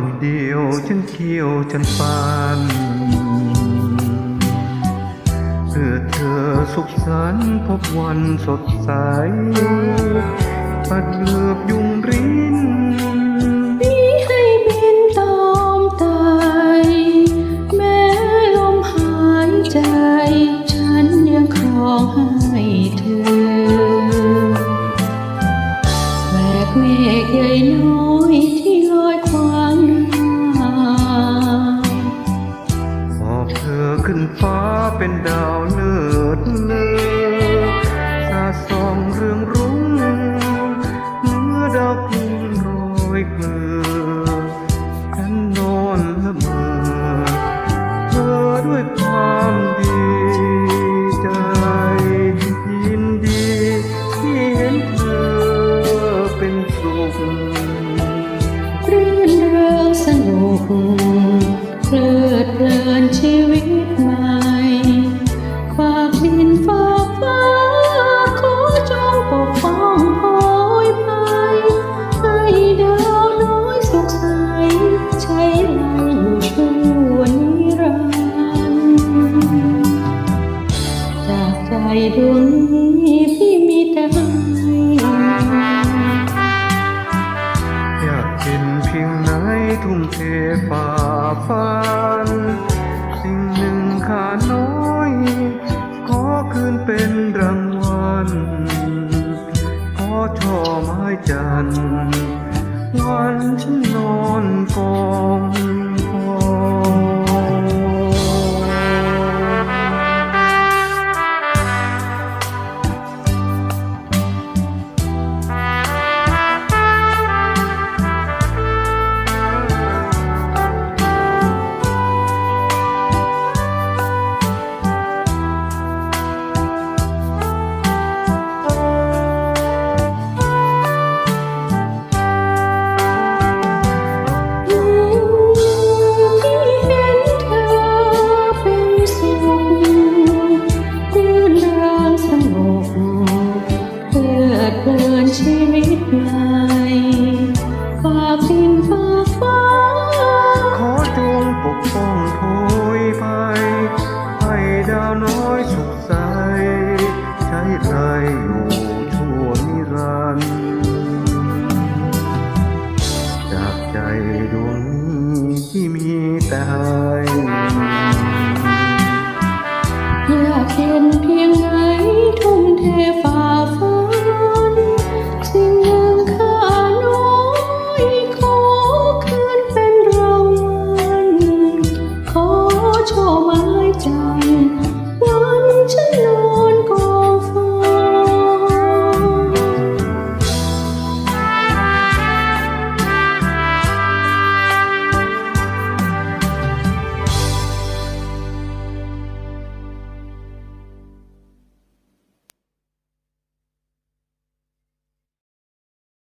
ที่ยวจนปานเพื่อเธอสุขสันต์พบวันสดใสปัดเลือบยุงรินมีให้บินตอมตายแม้ลมหายใจ ฉันยังครองให้เธอแบกเมฆใหญ่น้อย ฟ้าเป็นดาวเลิศเลอสาดส่องเรื่องรุ่งเมื่อดาวพลุงโรยเกลือฉันนอนละเมอเธอด้วยความดีใจยินดีที่เห็นเธอเป็นสุขรื่นเริงสนุก สิ่งหนึ่งขาน้อย ขอคืนเป็นรางวัล ขอช่อไม้จันทร์วันฉันนอนกอง จากใจดวงนี้ที่มีแต่ให้อยากเห็นเพียงไหนทุ่มเทฝ่